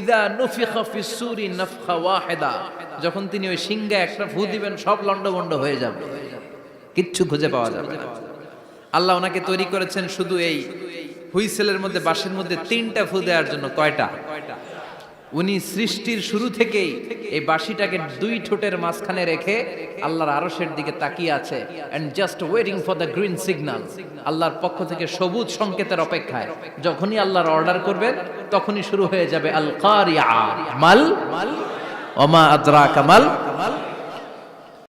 ইদা নুফিখা ফিস সুরি নাফখা ওয়াহিদা যখন তিনি ওই সিংহে একটা ফু দিবেন, সব লন্ডভন্ড হয়ে যাবে। কিচ্ছু খুঁজে পাওয়া যাবে না। আল্লাহ ওনাকে তৈরি করেছেন শুধু এই হুইসেলের মধ্যে, বাঁশির মধ্যে তিনটা ফু দেওয়ার জন্য কয়টা কয়টা? উনি সৃষ্টির শুরু থেকেই এই বাঁশিটাকে দুই ঠোঁটের মাঝখানে রেখে আল্লাহর আরশের দিকে তাকিয়ে আছে and just waiting for the green signal আল্লাহর পক্ষ থেকে সবুজ সংকেতের অপেক্ষায়। যখনই আল্লাহর অর্ডার করবেন, তখনই শুরু হয়ে যাবে আল কারিয়া মাল, ওমা আদ্রা কামাল